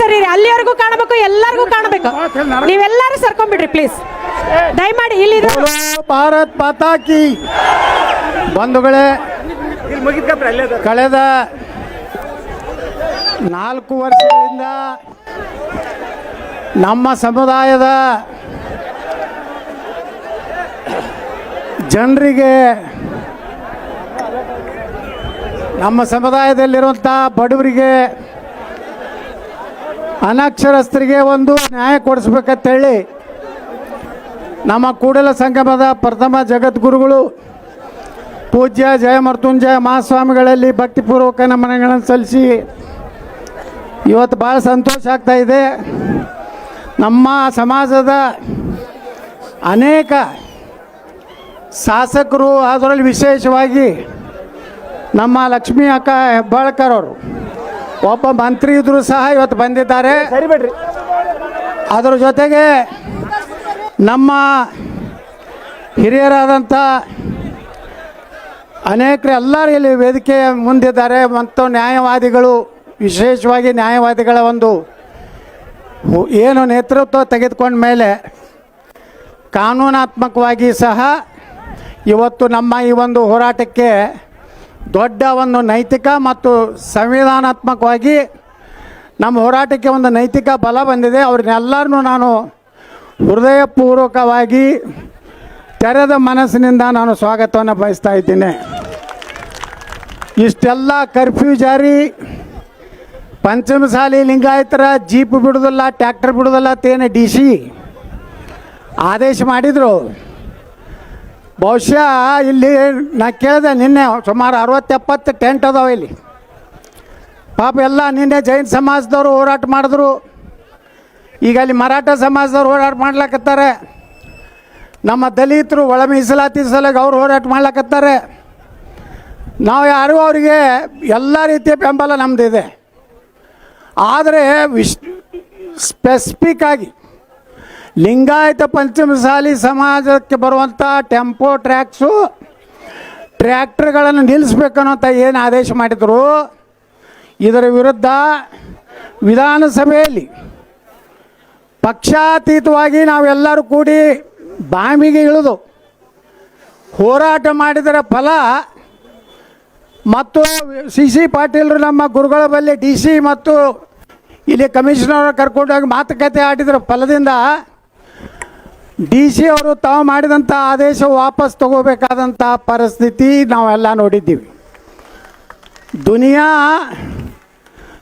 ಸರಿ ಅಲ್ಲಿವರೆಗೂ ಕಾಣಬೇಕು, ಎಲ್ಲರಿಗೂ ಕಾಣಬೇಕು. ನೀವೆಲ್ಲರೂ ಸರ್ಕೊಂಡ್ಬಿಡ್ರಿ ಪ್ಲೀಸ್ ದಯಮಾಡಿ ಇಲ್ಲಿ ಭಾರತ್ ಪತಾಕಿ ಬಂಧುಗಳೇ, ಕಳೆದ ನಾಲ್ಕು ವರ್ಷಗಳಿಂದ ನಮ್ಮ ಸಮುದಾಯದ ಜನರಿಗೆ ನಮ್ಮ ಸಮುದಾಯದಲ್ಲಿರುವಂಥ ಬಡವರಿಗೆ ಅನಕ್ಷರಸ್ಥರಿಗೆ ಒಂದು ನ್ಯಾಯ ಕೊಡಿಸ್ಬೇಕಂತೇಳಿ ನಮ್ಮ ಕೂಡಲ ಸಂಗಮದ ಪ್ರಥಮ ಜಗದ್ಗುರುಗಳು ಪೂಜ್ಯ ಜಯ ಮರ್ತುಂಜಯ ಮಹಾಸ್ವಾಮಿಗಳಲ್ಲಿ ಭಕ್ತಿಪೂರ್ವಕ ನಮನಗಳನ್ನು ಸಲ್ಲಿಸಿ ಇವತ್ತು ಭಾಳ ಸಂತೋಷ ಆಗ್ತಾ ಇದೆ. ನಮ್ಮ ಸಮಾಜದ ಅನೇಕ ಶಾಸಕರು, ಅದರಲ್ಲಿ ವಿಶೇಷವಾಗಿ ನಮ್ಮ ಲಕ್ಷ್ಮೀ ಅಕ್ಕ ಹೆಬ್ಬಾಳ್ಕರ್ ಅವರು ಒಬ್ಬ ಮಂತ್ರಿ ಇದ್ರು ಸಹ ಇವತ್ತು ಬಂದಿದ್ದಾರೆ. ಸರಿ ಬಿಡ್ರಿ. ಅದರ ಜೊತೆಗೆ ನಮ್ಮ ಹಿರಿಯರಾದಂಥ ಅನೇಕರು ಎಲ್ಲರೂ ಇಲ್ಲಿ ವೇದಿಕೆಯ ಮುಂದಿದ್ದಾರೆ. ಮತ್ತು ನ್ಯಾಯವಾದಿಗಳು ವಿಶೇಷವಾಗಿ ನ್ಯಾಯವಾದಿಗಳ ಒಂದು ಏನು ನೇತೃತ್ವ ತೆಗೆದುಕೊಂಡ ಮೇಲೆ ಕಾನೂನಾತ್ಮಕವಾಗಿ ಸಹ ಇವತ್ತು ನಮ್ಮ ಈ ಒಂದು ಹೋರಾಟಕ್ಕೆ ದೊಡ್ಡ ಒಂದು ನೈತಿಕ ಮತ್ತು ಸಂವಿಧಾನಾತ್ಮಕವಾಗಿ ನಮ್ಮ ಹೋರಾಟಕ್ಕೆ ಒಂದು ನೈತಿಕ ಬಲ ಬಂದಿದೆ. ಅವ್ರನ್ನೆಲ್ಲರನ್ನೂ ನಾನು ಹೃದಯಪೂರ್ವಕವಾಗಿ ತೆರೆದ ಮನಸ್ಸಿನಿಂದ ನಾನು ಸ್ವಾಗತವನ್ನು ಬಯಸ್ತಾ ಇದ್ದೀನಿ. ಇಷ್ಟೆಲ್ಲ ಕರ್ಫ್ಯೂ ಜಾರಿ, ಪಂಚಮಸಾಲಿ ಲಿಂಗಾಯತರ ಜೀಪ್ ಬಿಡೋದಿಲ್ಲ ಟ್ಯಾಕ್ಟರ್ ಬಿಡೋದಿಲ್ಲ ತೇನೆ ಡಿ ಸಿ ಆದೇಶ ಮಾಡಿದರು ಬಹುಶಃ ಇಲ್ಲಿ ನಾ ಕೇಳಿದೆ ನಿನ್ನೆ ಸುಮಾರು ಅರವತ್ತೆಪ್ಪತ್ತು ಟೆಂಟ್ ಅದಾವೆ ಇಲ್ಲಿ. ಪಾಪ ಎಲ್ಲ ನಿನ್ನೆ ಜೈನ್ ಸಮಾಜದವರು ಹೋರಾಟ ಮಾಡಿದ್ರು. ಈಗ ಅಲ್ಲಿ ಮರಾಠ ಸಮಾಜದವ್ರು ಹೋರಾಟ ಮಾಡ್ಲಕತ್ತಾರೆ. ನಮ್ಮ ದಲಿತರು ಒಳ ಮೀಸಲಾತಿ ಸಲಗ ಅವ್ರು ಹೋರಾಟ ಮಾಡ್ಲಕತ್ತಾರೆ. ನಾವು ಯಾರು ಅವರಿಗೆ ಎಲ್ಲ ರೀತಿಯ ಬೆಂಬಲ ನಮ್ಮದಿದೆ ಆದರೆ ವಿಶ್ ಸ್ಪೆಸಿಫಿಕ್ ಆಗಿ ಲಿಂಗಾಯತ ಪಂಚಮಸಾಲಿ ಸಮಾಜಕ್ಕೆ ಬರುವಂಥ ಟೆಂಪೋ ಟ್ರ್ಯಾಕ್ಸು, ಟ್ರ್ಯಾಕ್ಟರ್ಗಳನ್ನು ನಿಲ್ಲಿಸ್ಬೇಕನ್ನೋಂಥ ಏನು ಆದೇಶ ಮಾಡಿದರು. ಇದರ ವಿರುದ್ಧ ವಿಧಾನಸಭೆಯಲ್ಲಿ ಪಕ್ಷಾತೀತವಾಗಿ ನಾವೆಲ್ಲರೂ ಕೂಡಿ ಬಾಂಬಿಗೆ ಇಳಿದು ಹೋರಾಟ ಮಾಡಿದರ ಫಲ ಮತ್ತು ಸಿ ಸಿ ಪಾಟೀಲರು ನಮ್ಮ ಗುರುಗಳ ಬಳಿ ಡಿ ಸಿ ಮತ್ತು ಇಲ್ಲಿ ಕಮಿಷನರ್ ಕರ್ಕೊಂಡೋಗಿ ಮಾತುಕತೆ ಆಡಿದ್ರ ಫಲದಿಂದ ಡಿ ಸಿ ಅವರು ತಾವು ಮಾಡಿದಂಥ ಆದೇಶ ವಾಪಸ್ ತಗೋಬೇಕಾದಂಥ ಪರಿಸ್ಥಿತಿ ನಾವೆಲ್ಲ ನೋಡಿದ್ದೀವಿ. ದುನಿಯಾ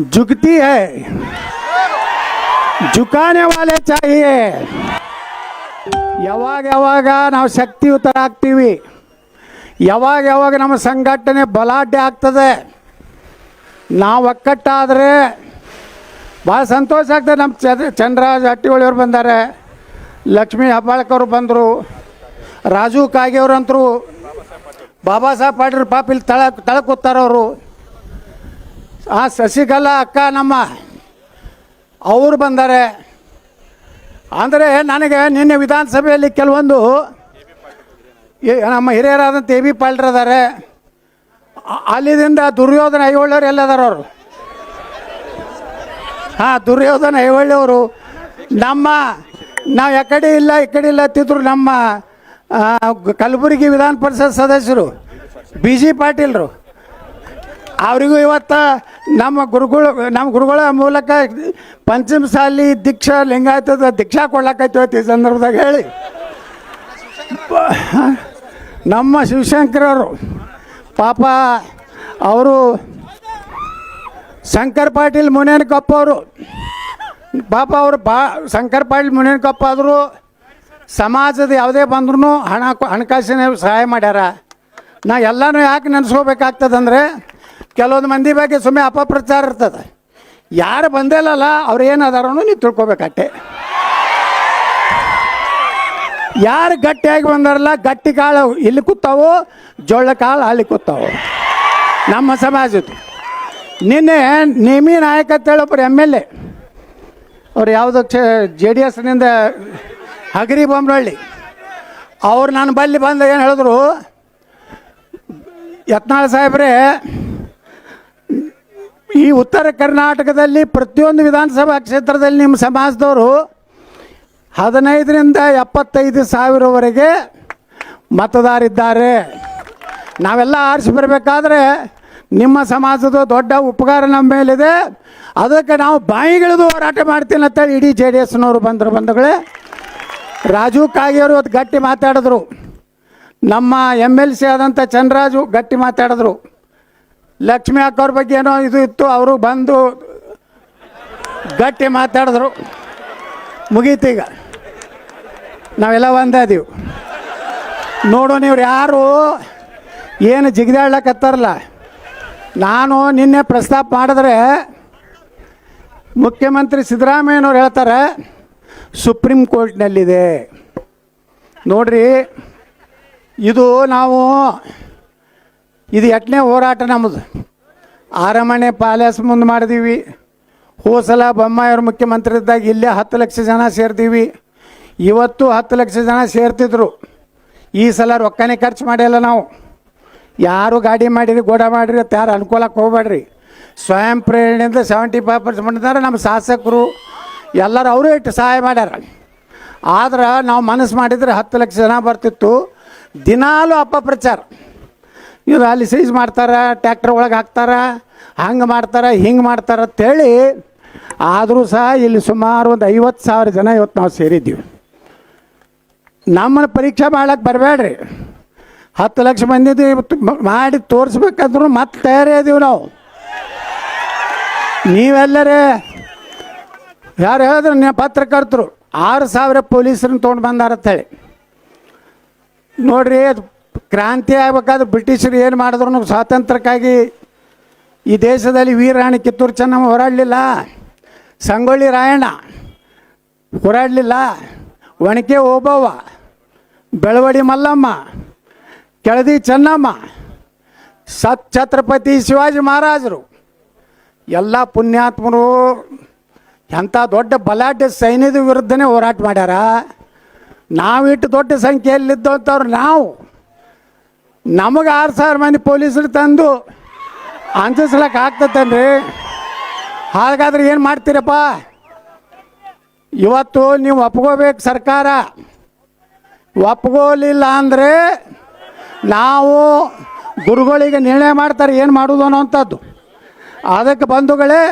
ಜುಗ್ತಿ ಹೈ. ಜುಕಾನೆ ವಾಲೆ ಚಾಹಿಯೇ. ಯಾವಾಗ ಯಾವಾಗ ನಾವು ಶಕ್ತಿಯುತರಾಗ್ತೀವಿ ಯಾವಾಗ ಯಾವಾಗ ನಮ್ಮ ಸಂಘಟನೆ ಬಲಾಢ್ಯ ಆಗ್ತದೆ. ನಾವು ಒಕ್ಕಟ್ಟಾದರೆ ಭಾಳ ಸಂತೋಷ ಆಗ್ತದೆ ನಮ್ಮ ಚಂದ್ರ ಚಂದ್ರರಾಜ್ ಹಟ್ಟಿಹೊಳಿಯವ್ರು ಬಂದ್ದಾರೆ ಲಕ್ಷ್ಮೀ ಹಬ್ಬಾಳ್ಕವ್ರು ಬಂದರು. ರಾಜು ಕಾಗೆಯವ್ರಂತರು ಬಾಬಾ ಸಾಹೇಬ್ ಪಾಟೀಲ್ ಪಾಪ ಇಲ್ಲಿ ತಳ ತಳ ಕೂತಾರವರು ಆ ಶಶಿಕಲಾ ಅಕ್ಕ ನಮ್ಮ. ಅವರು ಬಂದಾರೆ. ಅಂದರೆ ನನಗೆ ನಿನ್ನೆ ವಿಧಾನಸಭೆಯಲ್ಲಿ ಕೆಲವೊಂದು ನಮ್ಮ ಹಿರಿಯರಾದಂಥ ಎ ಬಿ ಪಾಲ್ರ್ ಅದಾರೆ ಅ- ಅಲ್ಲಿದಿಂದ ದುರ್ಯೋಧನ ಐವಳ್ಳವ್ರು ಎಲ್ಲದಾರ ಅವರು. ಹಾಂ, ದುರ್ಯೋಧನ ಐವಳ್ಳಿಯವರು ನಮ್ಮ ನಾವು ಎಕಡೆ ಇಲ್ಲ, ಈ ಕಡೆ ಇಲ್ಲ ತಿದ್ರು ನಮ್ಮ ಕಲಬುರಗಿ ವಿಧಾನ ಪರಿಷತ್ ಸದಸ್ಯರು, ಬಿ ಜಿ ಪಾಟೀಲ್ರು. ಅವರಿಗೂ ಇವತ್ತು ನಮ್ಮ ಗುರುಗಳು, ನಮ್ಮ ಗುರುಗಳ ಮೂಲಕ ಪಂಚಮಸಾಲಿ ದೀಕ್ಷಾ ಲಿಂಗಾಯತದ ದೀಕ್ಷಾ ಕೊಡ್ಲಾಕೈತಿ ಈ ಸಂದರ್ಭದಾಗ ಹೇಳಿ. ನಮ್ಮ ಶಿವಶಂಕರವರು ಪಾಪ ಅವರು, ಶಂಕರ್ ಪಾಟೀಲ್ ಮುನೇನಕೊಪ್ಪ ಅವರು ಪಾಪ ಅವರು ಬಾ, ಶಂಕರ್ ಪಾಟೀಲ್ ಮುನೇನಕಪ್ಪ ಆದರೂ ಸಮಾಜದ ಯಾವುದೇ ಬಂದ್ರೂ ಹಣ ಹಣಕಾಸಿನ ಸಹಾಯ ಮಾಡ್ಯಾರ. ನಾ ಎಲ್ಲನೂ ಯಾಕೆ ನೆನೆಸ್ಕೋಬೇಕಾಗ್ತದಂದರೆ ಕೆಲವೊಂದು ಮಂದಿ ಬಗ್ಗೆ ಸುಮ್ಮನೆ ಅಪಪ್ರಚಾರ ಇರ್ತದೆ. ಯಾರು ಬಂದಿಲ್ಲಲ್ಲ ಅವ್ರು ಏನು ಅದಾರೋ ನೀವು ತಿಳ್ಕೊಬೇಕಟ್ಟೆ ಯಾರು ಗಟ್ಟಿಯಾಗಿ ಬಂದಾರಲ್ಲ, ಗಟ್ಟಿ ಕಾಳು ಇಲ್ಲಿ ಕೂತಾವು ಜೋಳ ಕಾಳು ಅಲ್ಲಿ ಕೂತಾವು. ನಮ್ಮ ಸಮಾಜದ್ದು. ನಿನ್ನೆ ನೇಮಿ ನಾಯಕ ಅಂತೇಳಿ ಒಬ್ಬರು ಎಂ ಎಲ್ ಎ. ಅವ್ರು ಯಾವುದೋ ಜೆ ಡಿ ಎಸ್ನಿಂದ ಹಗರಿ ಬೊಮ್ಮನಹಳ್ಳಿ ಅವ್ರು ನನ್ನ ಬಲ್ಲಿ ಬಂದು ಏನು ಹೇಳಿದ್ರು, ಯತ್ನಾಳ್ ಸಾಹೇಬ್ರೆ, ಈ ಉತ್ತರ ಕರ್ನಾಟಕದಲ್ಲಿ ಪ್ರತಿಯೊಂದು ವಿಧಾನಸಭಾ ಕ್ಷೇತ್ರದಲ್ಲಿ ನಿಮ್ಮ ಸಮಾಜದವರು ಹದಿನೈದರಿಂದ ಎಪ್ಪತ್ತೈದು ಸಾವಿರವರೆಗೆ ಮತದಾರಿದ್ದಾರೆ. ನಾವೆಲ್ಲ ಆರಿಸಿ ಬರಬೇಕಾದ್ರೆ ನಿಮ್ಮ ಸಮಾಜದ ದೊಡ್ಡ ಉಪಕಾರ ನಮ್ಮ ಮೇಲಿದೆ. ಅದಕ್ಕೆ ನಾವು ಬಾಯಿಗಿಳಿದು ಹೋರಾಟ ಮಾಡ್ತೀನಿ ಅಂತೇಳಿ ಇಡೀ ಜೆ ಡಿ ಎಸ್ನವರು ಬಂದರು ಬಂಧುಗಳೇ. ರಾಜು ಕಾಗಿಯವರು ಇವತ್ತು ಗಟ್ಟಿ ಮಾತಾಡಿದ್ರು. ನಮ್ಮ ಎಂ ಎಲ್ ಸಿ ಆದಂಥ ಚಂದ್ರರಾಜು ಗಟ್ಟಿ ಮಾತಾಡಿದ್ರು. ಲಕ್ಷ್ಮಿ ಅಕ್ಕವ್ರ ಬಗ್ಗೆ ಏನೋ ಇದು ಇತ್ತು, ಅವರು ಬಂದು ಗಟ್ಟಿ ಮಾತಾಡಿದ್ರು. ಮುಗೀತೀಗ ನಾವೆಲ್ಲ ಒಂದಾದೀವಿ ನೋಡು ನೀವು ಯಾರು? ಏನು ಜಿಗಿದಾಡ್ಲಕ್ಕತ್ತಾರಲ್ಲ ನಾನು ನಿನ್ನೆ ಪ್ರಸ್ತಾಪ ಮಾಡಿದ್ರೆ ಮುಖ್ಯಮಂತ್ರಿ ಸಿದ್ದರಾಮಯ್ಯನವ್ರು ಹೇಳ್ತಾರೆ, ಸುಪ್ರೀಂ ಕೋರ್ಟ್ನಲ್ಲಿದೆ. ನೋಡ್ರಿ, ಇದು ನಾವು, ಇದು ಎಟ್ಟನೇ ಹೋರಾಟ ನಮ್ಮದು ಆರಮನೆ ಪ್ಯಾಲೇಸ್ ಮುಂದೆ ಮಾಡಿದೀವಿ. ಹೋಸಲ ಬೊಮ್ಮಾಯಿಯವ್ರ ಮುಖ್ಯಮಂತ್ರಿ ಇದ್ದಾಗ ಇಲ್ಲೇ ಹತ್ತು ಲಕ್ಷ ಜನ ಸೇರ್ತೀವಿ ಇವತ್ತು ಹತ್ತು ಲಕ್ಷ ಜನ ಸೇರ್ತಿದ್ರು. ಈ ಸಲ ರೊಕ್ಕನೇ ಖರ್ಚು ಮಾಡಿಲ್ಲ ನಾವು. ಯಾರು ಗಾಡಿ ಮಾಡಿರಿ ಗೋಡ ಮಾಡಿರಿ ಅಂತ ಯಾರು ಅನುಕೂಲಕ್ಕೆ ಹೋಗ್ಬೇಡ್ರಿ. ಸ್ವಯಂ ಪ್ರೇರಣೆಯಿಂದ ಸೆವೆಂಟಿ ಫೈವ್ ಪರ್ಸೆಂಟ್ ಮಾಡಿದ್ದಾರೆ. ನಮ್ಮ ಶಾಸಕರು ಎಲ್ಲರೂ ಅವರು ಇಟ್ಟು ಸಹಾಯ ಮಾಡ್ಯಾರ. ಆದ್ರೆ ನಾವು ಮನಸ್ಸು ಮಾಡಿದರೆ ಹತ್ತು ಲಕ್ಷ ಜನ ಬರ್ತಿತ್ತು. ದಿನಾಲೂ ಪ್ರಚಾರ ಇವ್ರು ಅಲ್ಲಿ ಸೀಸ್ ಮಾಡ್ತಾರೆ ಟ್ಯಾಕ್ಟರ್ ಒಳಗೆ ಹಾಕ್ತಾರೆ, ಹಂಗೆ ಮಾಡ್ತಾರೆ, ಹಿಂಗೆ ಮಾಡ್ತಾರೆ ಅಂತೇಳಿ ಆದರೂ ಸಹ ಇಲ್ಲಿ ಸುಮಾರು ಒಂದು ಐವತ್ತು ಸಾವಿರ ಜನ ಇವತ್ತು ನಾವು ಸೇರಿದ್ದೀವಿ. ನಮ್ಮನ್ನು ಪರೀಕ್ಷೆ ಮಾಡಕ್ಕೆ ಬರಬೇಡ್ರಿ. ಹತ್ತು ಲಕ್ಷ ಮಂದಿದ್ದು ಇವತ್ತು ಮಾಡಿ ತೋರಿಸ್ಬೇಕಂದ್ರೂ ಮತ್ತೆ ತಯಾರಿ ಇದೀವಿ ನಾವು. ನೀವೆಲ್ಲರೇ, ಯಾರು ಹೇಳಿದ್ರು ನೀವು ಪತ್ರಕರ್ತರು, ಆರು ಸಾವಿರ ಪೊಲೀಸರನ್ನ ತೊಗೊಂಡು ಬಂದಾರ ಅಂತೇಳಿ ನೋಡ್ರಿ, ಅದು ಕ್ರಾಂತಿ ಆಗ್ಬೇಕಾದ್ರೆ ಬ್ರಿಟಿಷರು ಏನು ಮಾಡಿದ್ರು ಸ್ವಾತಂತ್ರ್ಯಕ್ಕಾಗಿ ಈ ದೇಶದಲ್ಲಿ ವೀರಾಣಿ ಕಿತ್ತೂರು ಚೆನ್ನಮ್ಮ ಹೊರಾಡಲಿಲ್ಲ, ಸಂಗೊಳ್ಳಿ ರಾಯಣ್ಣ ಹೋರಾಡಲಿಲ್ಲ ಒಣಕೆ ಓಬವ್ವ, ಬೆಳವಡಿ ಮಲ್ಲಮ್ಮ, ಕೆಳದಿ ಚೆನ್ನಮ್ಮ, ಸತ್ ಛತ್ರಪತಿ ಶಿವಾಜಿ ಮಹಾರಾಜರು. ಎಲ್ಲ ಪುಣ್ಯಾತ್ಮರು ಎಂಥ ದೊಡ್ಡ ಬಲಾಢ್ಯ ಸೈನ್ಯದ ವಿರುದ್ಧನೇ ಹೋರಾಟ ಮಾಡ್ಯಾರ? ನಾವಿಟ್ಟು ದೊಡ್ಡ ಸಂಖ್ಯೆಯಲ್ಲಿದ್ದಂಥವ್ರು ನಾವು. ನಮಗೆ ಆರು ಸಾವಿರ ಮಂದಿ ಪೊಲೀಸರು ತಂದು ಅಂಜಿಸ್ಲಕ್ಕೆ ಆಗ್ತತನ್ರಿ? ಹಾಗಾದ್ರೆ ಏನು ಮಾಡ್ತೀರಪ್ಪ? ಇವತ್ತು ನೀವು ಒಪ್ಕೋಬೇಕು ಸರ್ಕಾರ. ಒಪ್ಕೋಲಿಲ್ಲ ಅಂದರೆ ನಾವು ಗುರುಗಳಿಗೆ ನಿರ್ಣಯ ಮಾಡ್ತಾರೆ, ಏನು ಮಾಡೋದು ಅನ್ನೋವಂಥದ್ದು ಅದಕ್ಕೆ ಬಂಧುಗಳೇ,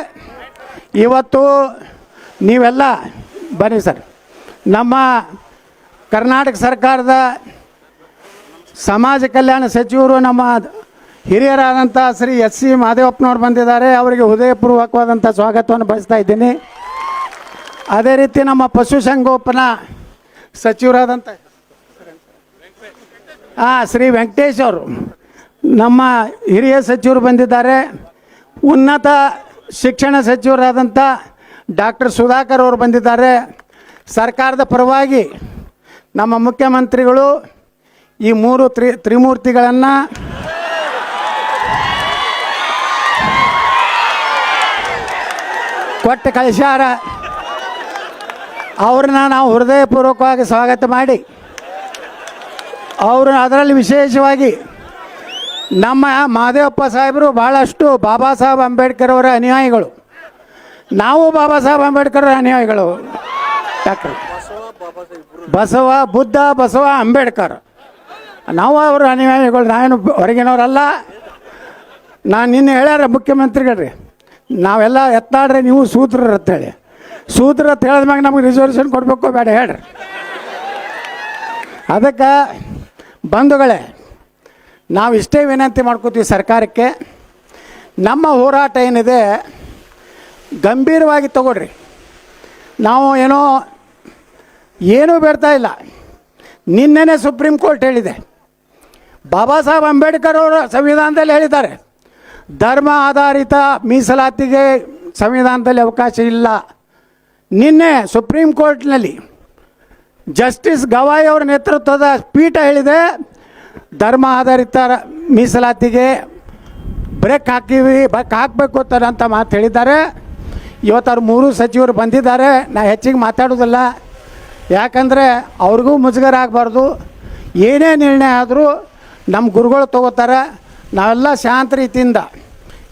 ಇವತ್ತು ನೀವೆಲ್ಲ ಬನ್ನಿ ಸರ್. ನಮ್ಮ ಕರ್ನಾಟಕ ಸರ್ಕಾರದ ಸಮಾಜ ಕಲ್ಯಾಣ ಸಚಿವರು ನಮ್ಮ ಹಿರಿಯರಾದಂಥ ಶ್ರೀ ಎಸ್ ಸಿ ಮಾದೇವಪ್ಪನವ್ರು ಬಂದಿದ್ದಾರೆ. ಅವರಿಗೆ ಹೃದಯಪೂರ್ವಕವಾದಂಥ ಸ್ವಾಗತವನ್ನು ಬಯಸ್ತಾ ಇದ್ದೀನಿ. ಅದೇ ರೀತಿ ನಮ್ಮ ಪಶುಸಂಗೋಪನಾ ಸಚಿವರಾದಂಥ ಹಾಂ ಶ್ರೀ ವೆಂಕಟೇಶ್ ಅವರು ನಮ್ಮ ಹಿರಿಯ ಸಚಿವರು ಬಂದಿದ್ದಾರೆ. ಉನ್ನತ ಶಿಕ್ಷಣ ಸಚಿವರಾದಂಥ ಡಾಕ್ಟರ್ ಸುಧಾಕರ್ ಅವರು ಬಂದಿದ್ದಾರೆ. ಸರ್ಕಾರದ ಪರವಾಗಿ ನಮ್ಮ ಮುಖ್ಯಮಂತ್ರಿಗಳು ಈ ಮೂರು ತ್ರಿ, ತ್ರಿಮೂರ್ತಿಗಳನ್ನು ಕೊಟ್ಟು ಕಳಿಸ್ಯಾರ. ಅವ್ರನ್ನ ನಾವು ಹೃದಯಪೂರ್ವಕವಾಗಿ ಸ್ವಾಗತ ಮಾಡಿ. ಅವರು ಅದರಲ್ಲಿ ವಿಶೇಷವಾಗಿ ನಮ್ಮ ಮಹದೇವಪ್ಪ ಸಾಹೇಬರು ಭಾಳಷ್ಟು ಬಾಬಾ ಸಾಹೇಬ್ ಅಂಬೇಡ್ಕರ್ ಅವರ ಅನುಯಾಯಿಗಳು. ನಾವು ಬಾಬಾ ಸಾಹೇಬ್ ಅಂಬೇಡ್ಕರ್ ಅವರ ಅನುಯಾಯಿಗಳು. ಬಸವ, ಬುದ್ಧ, ಬಸವ, ಅಂಬೇಡ್ಕರ್. ನಾವು ಅವರ ಅನುಯಾಯಿಗಳು, ನಾವೇನು ಹೊರಗಿನವರಲ್ಲ. ನಾನು ನಿನ್ನೆ ಹೇಳ್ಯಾರ ಮುಖ್ಯಮಂತ್ರಿಗಳ್ರಿ. ನಾವೆಲ್ಲ ಎತ್ತಾಡ್ರಿ ನೀವು ಸೂತ್ರರು ಅಂತ ಹೇಳಿ. ಸೂತ್ರ ಅಂತ ಹೇಳಿದ್ಮ್ಯಾಗ ನಮಗೆ ರಿಸರ್ವೇಷನ್ ಕೊಡಬೇಕು ಬೇಡ ಹೇಳ್ರಿ. ಅದಕ್ಕೆ ಬಂಧುಗಳೇ ನಾವು ಇಷ್ಟೇ ವಿನಂತಿ ಮಾಡ್ಕೋತೀವಿ ಸರ್ಕಾರಕ್ಕೆ, ನಮ್ಮ ಹೋರಾಟ ಏನಿದೆ, ಗಂಭೀರವಾಗಿ ತಗೊಳ್ರಿ. ನಾವು ಏನೋ, ಏನೂ ಬೇಡ್ತಾ ಇಲ್ಲ. ನಿನ್ನೆನೇ ಸುಪ್ರೀಂ ಕೋರ್ಟ್ ಹೇಳಿದೆ. ಬಾಬಾ ಸಾಹೇಬ್ ಅಂಬೇಡ್ಕರ್ ಅವರು ಸಂವಿಧಾನದಲ್ಲಿ ಹೇಳಿದ್ದಾರೆ. ಧರ್ಮ ಆಧಾರಿತ ಮೀಸಲಾತಿಗೆ ಸಂವಿಧಾನದಲ್ಲಿ ಅವಕಾಶ ಇಲ್ಲ. ನಿನ್ನೆ ಸುಪ್ರೀಂ ಕೋರ್ಟ್ನಲ್ಲಿ ಜಸ್ಟಿಸ್ ಗವಾಯಿ ಅವರ ನೇತೃತ್ವದ ಪೀಠ ಹೇಳಿದೆ ಧರ್ಮ ಆಧಾರಿತ ಮೀಸಲಾತಿಗೆ ಬ್ರೇಕ್ ಹಾಕಿವಿ, ಬ್ರೇಕ್ ಹಾಕಬೇಕು ಅಂತ ಮಾತು ಹೇಳಿದ್ದಾರೆ. ಇವತ್ತು ಅವ್ರು ಮೂರು ಸಚಿವರು ಬಂದಿದ್ದಾರೆ. ನಾ ಹೆಚ್ಚಿಗೆ ಮಾತಾಡೋದಿಲ್ಲ ಯಾಕಂದರೆ ಅವ್ರಿಗೂ ಮುಜುಗರ ಆಗಬಾರ್ದು. ಏನೇ ನಿರ್ಣಯ ಆದರೂ ನಮ್ಮ ಗುರುಗಳು ತಗೋತಾರೆ. ನಾವೆಲ್ಲ ಶಾಂತ ರೀತಿಯಿಂದ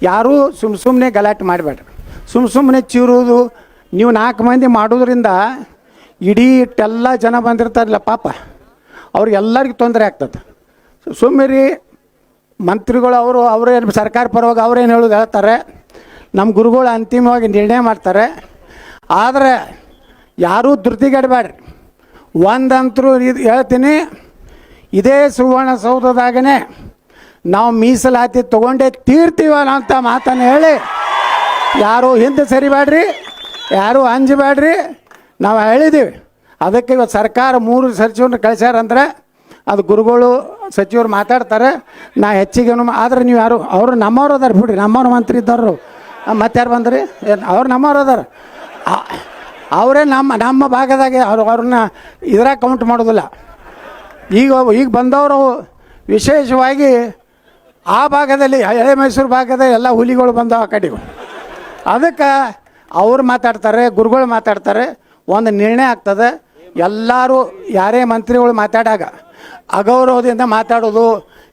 ಯಾರೂ ಸುಮ್ಮ ಸುಮ್ಮನೆ ಗಲಾಟೆ ಮಾಡಬೇಡ್ರಿ. ಸುಮ್ಮ ಸುಮ್ಮನೆ ಚೀರುವುದು. ನೀವು ನಾಲ್ಕು ಮಂದಿ ಮಾಡೋದ್ರಿಂದ ಇಡೀ ಇಟ್ಟೆಲ್ಲ ಜನ ಬಂದಿರ್ತಾರಲ್ಲ ಪಾಪ. ಅವ್ರಿಗೆಲ್ಲರಿಗೂ ತೊಂದರೆ ಆಗ್ತದೆ. ಸುಮ್ಮನೆ ಮಂತ್ರಿಗಳು ಅವರು ಅವರೇನು ಸರ್ಕಾರ ಪರವಾಗಿ ಅವ್ರೇನು ಹೇಳೋದು ಹೇಳ್ತಾರೆ ನಮ್ಮ ಗುರುಗಳು ಅಂತಿಮವಾಗಿ ನಿರ್ಣಯ ಮಾಡ್ತಾರೆ. ಆದರೆ ಯಾರೂ ಧೃತಿಗೆಡಬೇಡ್ರಿ. ಒಂದಂತರೂ ಇದು ಹೇಳ್ತೀನಿ, ಇದೇ ಸುವರ್ಣಸೌಧದಾಗನೇ ನಾವು ಮೀಸಲಾತಿ ತೊಗೊಂಡೇ ತೀರ್ತೀವಲ್ಲ ಅಂತ ಮಾತನ್ನು ಹೇಳಿ, ಯಾರು ಹಿಂದೆ ಸರಿಬೇಡ್ರಿ, ಯಾರೂ ಅಂಜಬೇಡ್ರಿ, ನಾವು ಹೇಳಿದ್ದೀವಿ ಅದಕ್ಕೆ ಇವತ್ತು ಸರ್ಕಾರ ಮೂರು ಸಚಿವರನ್ನ ಕಳಿಸ್ಯಾರಂದ್ರೆ ಅದು ಗುರುಗಳು, ಸಚಿವರು ಮಾತಾಡ್ತಾರೆ, ನಾ ಹೆಚ್ಚಿಗೇನು ಆದ್ರೆ ನೀವು ಯಾರು, ಅವರು ನಮ್ಮವ್ರು ಅದಾರ ಬಿಡ್ರಿ, ನಮ್ಮವ್ರ ಮಂತ್ರಿ ಇದ್ದವರು. ಯಾರು ಬಂದ್ರಿ? ಅವ್ರು ನಮ್ಮವ್ರು ಅದಾರ. ಅವರೇ ನಮ್ಮ ನಮ್ಮ ಭಾಗದಾಗೆ ಅವ್ರು, ಅವ್ರನ್ನ ಇದ್ರಾಗ ಕೌಂಟ್ ಮಾಡೋದಿಲ್ಲ. ಈಗ ಈಗ ಬಂದವರು ವಿಶೇಷವಾಗಿ ಆ ಭಾಗದಲ್ಲಿ ಹಳೆ ಮೈಸೂರು ಭಾಗದ ಎಲ್ಲ ಹುಲಿಗಳು ಬಂದವು ಆ ಅದಕ್ಕೆ ಅವ್ರು ಮಾತಾಡ್ತಾರೆ, ಗುರುಗಳು ಮಾತಾಡ್ತಾರೆ, ಒಂದು ನಿರ್ಣಯ ಆಗ್ತದೆ. ಎಲ್ಲರೂ ಯಾರೇ ಮಂತ್ರಿಗಳು ಮಾತಾಡಾಗ ಅಗೌರವದಿಂದ ಮಾತಾಡೋದು,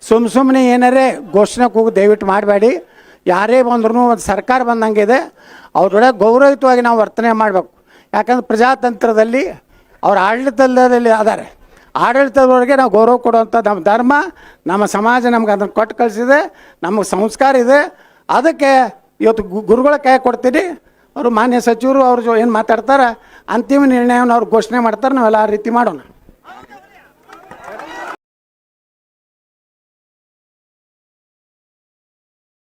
ಸುಮ್ ಸುಮ್ಮನೆ ಏನಾರೇ ಘೋಷಣೆ ಕೂಗು ದಯವಿಟ್ಟು ಮಾಡಬೇಡಿ. ಯಾರೇ ಬಂದ್ರೂ ಒಂದು ಸರ್ಕಾರ ಬಂದಂಗಿದೆ ಅವ್ರೊಳಗೆ ಗೌರವಯುತವಾಗಿ ನಾವು ವರ್ತನೆ ಮಾಡಬೇಕು. ಯಾಕಂದ್ರೆ ಪ್ರಜಾತಂತ್ರದಲ್ಲಿ ಅವ್ರ ಆಡಳಿತದಲ್ಲಿ ಅದಾರೆ. ಆಡಳಿತದವರೆಗೆ ನಾವು ಗೌರವ ಕೊಡುವಂಥ ನಮ್ಮ ಧರ್ಮ, ನಮ್ಮ ಸಮಾಜ ನಮ್ಗೆ ಅದನ್ನು ಕೊಟ್ಟು ಕಳಿಸಿದೆ, ನಮಗೆ ಸಂಸ್ಕಾರ ಇದೆ. ಅದಕ್ಕೆ ಇವತ್ತು ಗುರುಗಳ ಕೈ ಕೊಡ್ತೀನಿ ಅವರು ಮಾನ್ಯ ಸಚಿವರು ಅವ್ರು ಏನು ಮಾತಾಡ್ತಾರೆ, ಅಂತಿಮ ನಿರ್ಣಯವನ್ನು ಅವ್ರು ಘೋಷಣೆ ಮಾಡ್ತಾರೆ, ನಾವೆಲ್ಲ ಆ ರೀತಿ ಮಾಡೋಣ.